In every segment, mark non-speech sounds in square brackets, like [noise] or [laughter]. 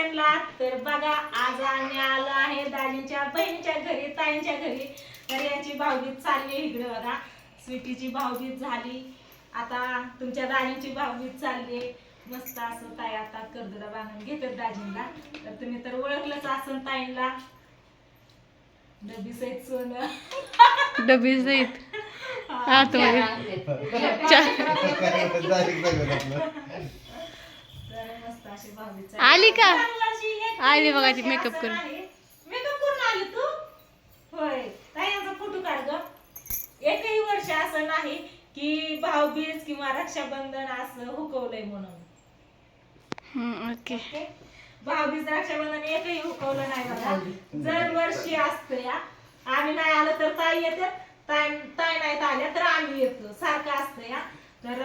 सगळ्यांना. तर बघा आज आम्ही आलो आहे दाजींच्या बहिणीच्या घरी ताईंच्या घरी. तर यांची भाऊबीज चालली आहे इकडे बघा. स्वीटीची भाऊबीज झाली. आता तुमच्या दाजींची भाऊबीज चालली आहे. मस्त असं ताई आता कर्दुरा बांधून घेतात दाजींना. तर तुम्ही तर ओळखलंच असं ताईंना डबी सहित सोनं. डबी सहित. हा [laughs] तो तर मस्त अशी भाऊबीज आली का? आली बघा ती वर्षी असं करून. मेकअप करून आली तू? होय. ताई यांचा फोटो काढ ग. एकही वर्ष असं नाही की भाऊबीज किंवा रक्षाबंधन असं हुकवलंय म्हणून. ओके ओके भाऊबीज रक्षाबंधन एकही हुकवलं नाही बघा. दरवर्षी असतं या आम्ही नाही आलं तर ताई येते ताई ताई नाहीत आल्या तर आम्ही येतो. सारखं असतं या. तर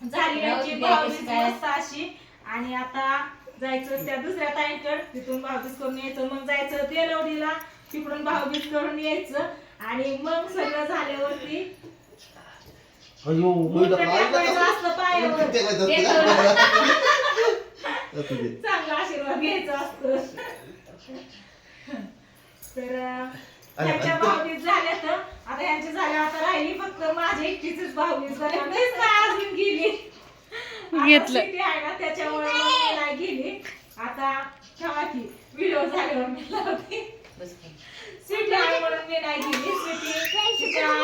झाली यांची भाऊबीज मस्त अशी आणि आता जायचं त्या दुसऱ्या ताईंकडे. तिथून भाऊबीज करून यायचं. मग जायचं तेलवडीला. तिकडून भाऊबीज करून यायचं. आणि मग सगळं झाल्यावरती अयो मुलं टाकायचं असतं पायावर. चांगला आशीर्वाद घ्यायचा असतो. तर त्यांच्या झाल्या तर आता यांची झाल्या आता राहिली फक्त एकटीच नाहीच काय अजून गेली. आता घेतलं. शेती आहे ना त्याच्यामुळे मग मी नाही गेली. आता ठेवा की व्हिडिओ झाल्यावर मी लावते. स्वीटी आहे म्हणून मी नाही गेली.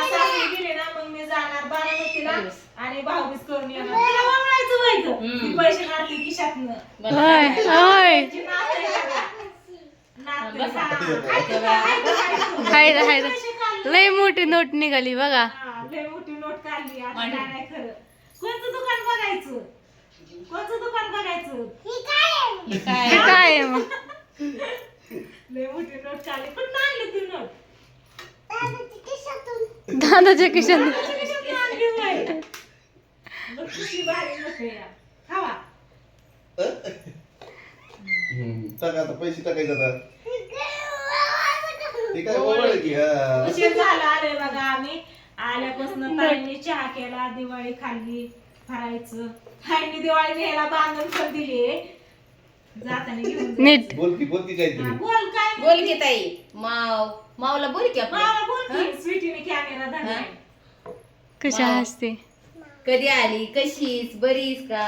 सासरी ना मग मी जाणार बारामतीला आणि भाऊबीज करून येणार. तिला पैसे काढली खिशातनं. होय होय. त्यांची नात आहे बघा. नात आहे. ऐकू का? हाय रे, हाय. लय मोठी नोट निघाली बघा. लय मोठी नोट काढली. आता काय नाही खरं. कोणतं दुकान बघायचं? कोणतं दुकान बघायचं? हे काय आहे? मग? [laughs] लय मोठी नोट काढली. पण आणली ती नोट. दादाच्या [laughs] भारी नोट. खावा. टाका आता पैसे टाकायचे आता. ते काय ओवळ आहे की हा. उशीर झाला बघा आम्ही. आल्यापासून ताईंनी चहा केला दिवाळी खाल्ली फरायचं. ताईंनी दिवाळी न्यायला बांधून पण दिली. जाताना घेऊन जायचं. नीट. बोल की बोल की हा, काहीतरी बोल काय बोल की ताई. माव मावला बोल की मला बोल की स्वीटीने कॅमेरा धरलाय. कशा हसते? कधी आली? कशीस? बरीस का?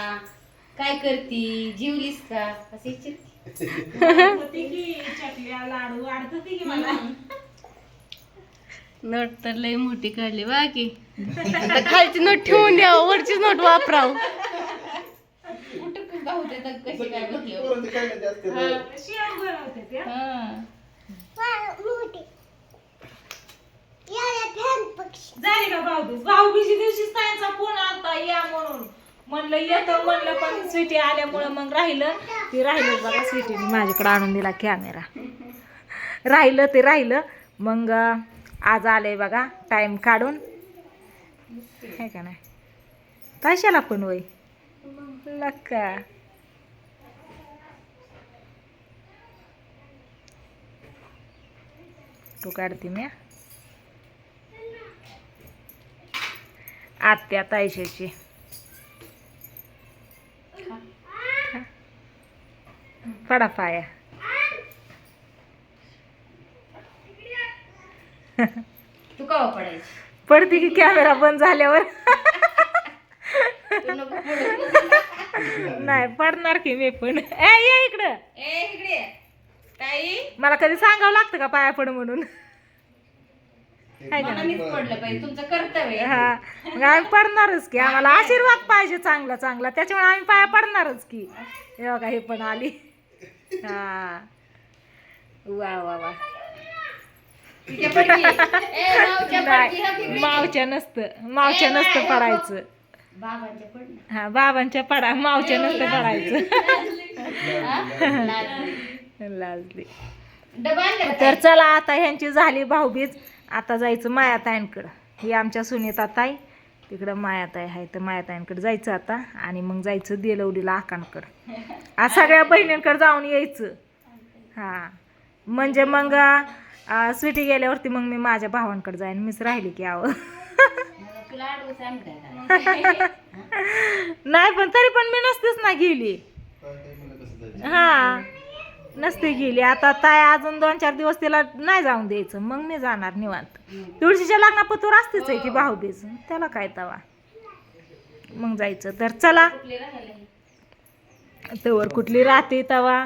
काय करती? जीवलीस का? असं विचार [laughs] नोट तर लय मोठी काढली बाकी आता खालची नोट ठेवून द्या वरचीच नोट वापराव. झाली का भाऊबीज? भाऊबीजी दिवशीच त्यांचा फोन आलता या म्हणून. म्हणलं येतं म्हणलं पण स्वीटी आल्यामुळं मग राहिलं. ते राहिलं बघा स्वीटीने माझ्याकडे आणून दिला कॅमेरा राहिलं ते राहिलं. मग आज आले बघा टाईम काढून. आहे का नाही? कशाला पण वय? लक्का तू काढते मी आत्या तायशाची पडा पाया तू कवा पडायची? पडते की कॅमेरा बंद झाल्यावर? तू नको पडू. नाही पडणार की मी पण. ए ये इकडं. ए इकडे ये. ताई? मला कधी सांगावं लागतं का पाया पड म्हणून? मनानेच पडलं पाहिजे तुमचं कर्तव्य आहे. हा मग आम्ही पडणारच की. आम्हाला आशीर्वाद पाहिजे चांगला चांगला. त्याच्यामुळे आम्ही पाया पडणारच की. हे बघा हे पण आली. हा. वा वा वा. [laughs] मावच्या नसतं. मावच्या नसतं पडायचं. हा बाबांच्या पडा मावच्या नसतं पडायचं? [laughs] लाजली. तर? चला आता ह्यांची झाली भाऊबीज. आता जायचं मायाताईंकडं ही आमच्या सुनीता ताई. तिकडं मायाताई आहे तर मायाताईंकडे जायचं आता. आणि मग जायचं देलवडीला आकांकडं आज सगळ्या बहिणींकडे जाऊन यायचं. हां. म्हणजे मग स्वीटी गेल्यावरती मग मी माझ्या भावांकडे जाईन. मीच राहिली की आव [laughs] नाही पण तरी पण मी नसतेच ना गेली. काय काय म्हणलं कसं जायचं? हा. नसते गेली. आता ताय अजून दोन चार दिवस तिला नाही जाऊन द्यायचं. मग मी जाणार निवांत. तुळशीच्या लग्नापतूर असतेच आहे की भाऊबीज? त्याला काय तवा? मग जायचं. तर चला. तवर कुठली राहते तवा?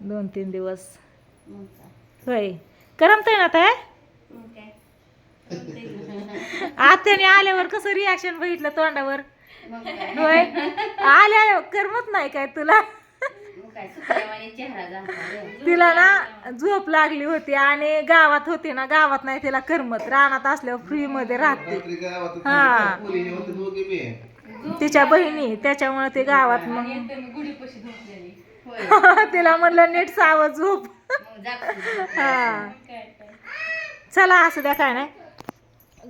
दोन तीन दिवस. होय. करमतंय ना ताय आत्याने आल्यावर कसं रिॲक्शन बघितलं तोंडावर? होय. आल्या करमत नाही काय तुला? [laughs] तिला ना झोप लागली होती आणि गावात होती ना गावात नाही तिला करमत. रानात असल्यावर फ्री मध्ये राहते. हा. तिच्या बहिणी त्याच्यामुळे ते गावात मग [laughs] तिला म्हणलं नीट सावं झोप. [laughs] हा. चला असं द्या काय नाही.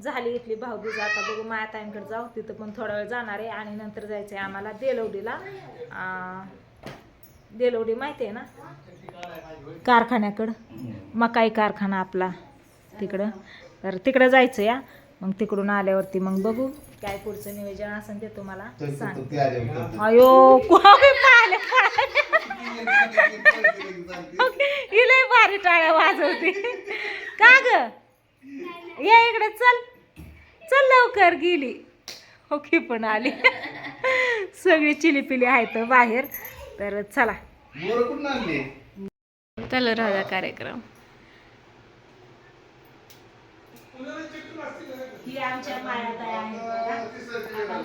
झाली इथली भाऊबीज आता बघू माया ताईंकडे जाऊ. तिथं पण थोडा वेळ जाणार आहे आणि नंतर जायचं आहे आम्हाला देलवडीला देलवडी माहिती आहे ना? कारखान्याकडं. मकाई कारखाना आपला तिकडं. तर तिकडं जायचं या. मग तिकडून आल्यावरती मग बघू. काय पुढचं नियोजन असेल ते तुम्हाला सांग. अयो हिला भारी टाळ्या वाजवते. का ग? या इकडे चल. चल लवकर गेली. ओके पण आली. सगळी चिलीपिली आहेत बाहेर. तर चला. चालू राहू द्या कार्यक्रम. ही आमच्या मायाताई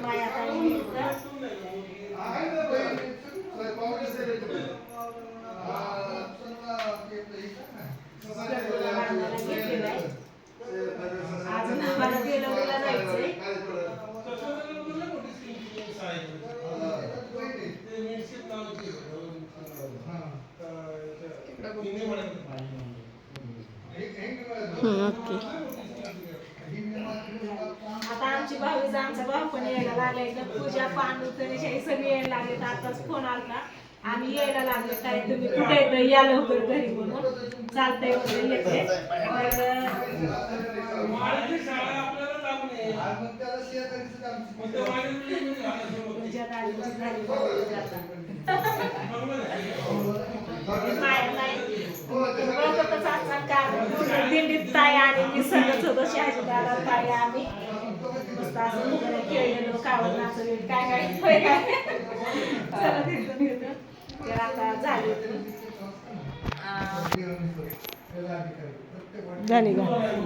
मायाताई इथं गरगोला बांधायला घेतलेलं आहे. अजून आम्हाला बेलवडीला जायचंय ओके. आता आमची भाऊज आमचा भाऊ पण यायला लागलाय. इथं पूजा पांडू हे सगळे यायला लागले तर आताच फोन आलता. आम्ही यायला लागलो. काय तुम्ही कुठे येतं या लवकर घरी म्हणून चालतंय वगैरे येते. तर पूजा झाली [laughs] आता. माया ताई, ओळखतच असाल का? दिंडीत ताई आणि मी सगळंच होतो ताई आम्ही. मस्त असं खेळलेलो कावड काय काय होय काय? चला तिथून तर आता झाली झाली का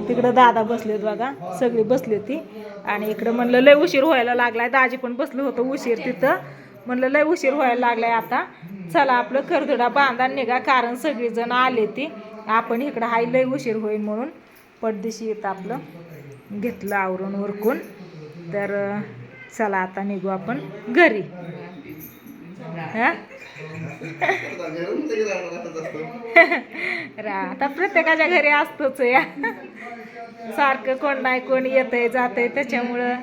तिकडं दादा बसलेत बघा सगळी बसली होती आणि इकडं म्हणलं लय उशीर व्हायला लागलाय. दाजी पण बसलं होतं उशीर तिथं. म्हणलं लय उशीर व्हायला लागलाय आता. चला आपलं करदुडा बांधा निघा कारण सगळीजण आले ती. आपण इकडं हाय लय उशीर होईल म्हणून पडदिशी येतं आपलं. घेतलं आवरून उरकून तर चला आता निघू आपण घरी. हां? [laughs] रा आता प्रत्येकाच्या घरी असतोच या सारखं कोण नाही कोण येतंय जातंय त्याच्यामुळं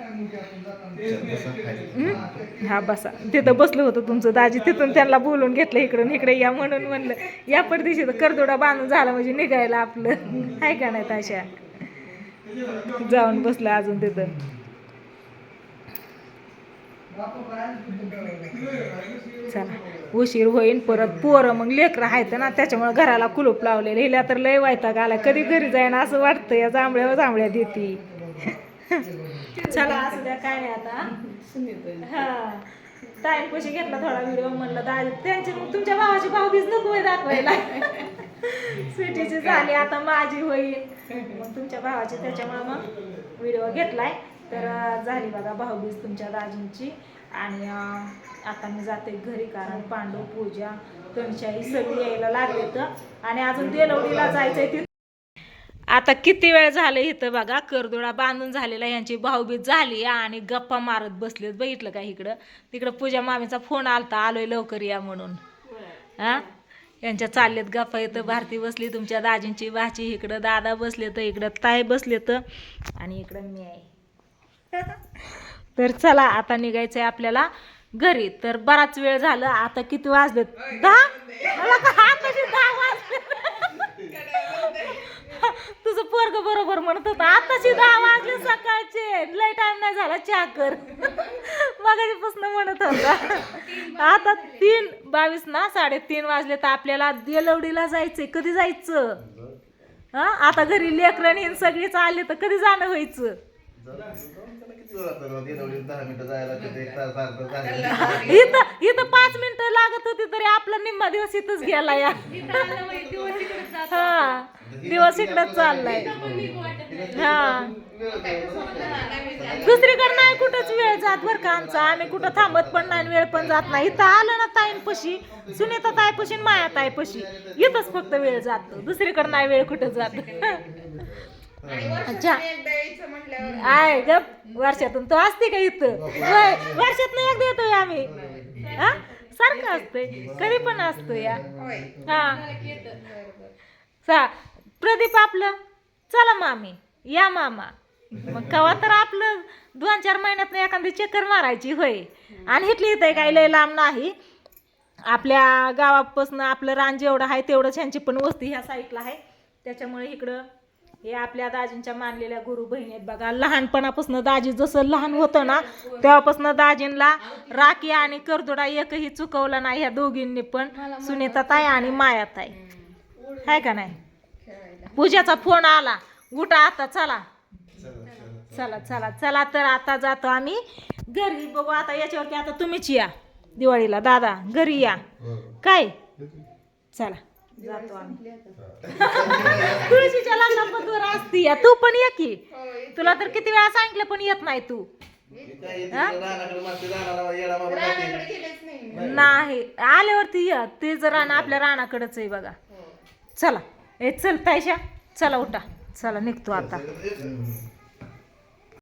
हा बसा. तिथं बसलं होतं तुमचं दाजी. तिथून त्यांना बोलून घेतलं इकडून इकडे या म्हणून म्हणलं. या पडदिशी तर करदोडा बांधून झाला म्हणजे निघायला आपलं. आहे का नाही तशा? जाऊन बसलं अजून तिथं. चला. उशीर होईन परत. पोरं मग लेकरं आहेत ना त्याच्यामुळे घराला कुलूप लावलेलं. हिला तर लय वायता आला कधी घरी जाईन असं वाटतं. या जांभळ्या जांभळ्या देते. चला असू द्या काय नाही आता. हा. टाइम कशी घेतला थोडा व्हिडिओ म्हणलं तर त्यांचे मग तुमच्या भावाची भाऊबीज नको आहे दाखवायला. स्वीटीची झाली आता माझी होईल. मग तुमच्या भावाची त्याच्यामुळे मग व्हिडिओ घेतलाय. तर झाली बघा भाऊबीज तुमच्या दाजींची. आणि आता मी जाते घरी कारण पांडव पूजा तणशाही सगळी यायला लागले तर आणि अजून देलवडीला जायचंय आता किती वेळ झालं इथं बघा? करदोडा बांधून झालेला यांची भाऊबीज झाली आणि गप्पा मारत बसलेत बघितलं का इकडं. तिकडं पूजा मामीचा फोन आलता आलोय लवकर या म्हणून. हा? यांच्या चाललेत गप्पा इथं भारती बसली तुमच्या दाजींची भाची इकडं दादा बसले तर इकडं ताई बसले तर आणि इकडं मी आहे. तर चला आता निघायचंय आपल्याला घरी. तर बराच वेळ झालं आता किती वाजलेत? दहा? मला दहा वाज तुझं पोरग बरोबर म्हणत होतं. आताशी दहा वाजले सकाळचे. लय टाइम नाही झाला चहा कर. [laughs] मगाशीपासून म्हणत होता. आता तीन बावीस ना साडेतीन वाजले तर आपल्याला देलवडीला जायचंय. कधी जायचं? हा? आता घरी लेकरं सगळीच आले तर कधी जाणं व्हायचं? इथं इथं पाच मिनिटं लागत होती तरी आपला निम्मा दिवस इथंच गेला या हा. दिवस इकडं चाललाय. हा. दुसरीकडे नाही कुठंच वेळ जात बर का आमचा. आम्ही कुठं थांबत पण नाही आणि वेळ पण जात नाही. इथं आलं ना ताईंपशी. सुनीता ताईपशी माया ताईपशी. इथंच फक्त वेळ जातो. दुसरीकडे नाही वेळ कुठं जात. अच्छा. आहे ग वर्षातून तो असते का इथं? होय, वर्षातून एकदा येतोय आम्ही. हा? सारखं असतंय. कधी पण असतो या. हा. सा प्रदीप आपलं. चला मामी. या मामा. मग कवा तर आपलं दोन चार महिन्यात एखादी चक्कर मारायची होय. आणि इथली इथं काही लय लांब नाही. आपल्या गावापासून आपलं रान जेवढं आहे तेवढंच ह्यांची पण वस्ती ह्या साईडला आहे. त्याच्यामुळे इकडं हे आपल्या दाजींच्या मानलेल्या गुरु बहिणी आहेत बघा. लहानपणापासून दाजी जसं लहान होतं ना तेव्हापासून दाजींना राखी आणि करदोडा एकही चुकवला नाही ह्या दोघींनी पण. सुनीता ताई आणि माया ताई आहे का नाही? पूजाचा फोन आला. उठा आता चला. चला चला चला तर आता जातो आम्ही. घरी बघू आता याच्यावरती आता तुम्हीच या दिवाळीला. दादा घरी या. काय? चला. जातो आम्ही. [laughs] तुळशीच्या लग्नाबद्दल असती या. तू पण ये की. तुला तर किती वेळा सांगितलं पण येत नाही तू. नाही. आल्यावरती ये. ते जर रान आपल्या रानाकडंच आहे बघा. चला. ए चल तायशा चला उठा. चला निघतो आता.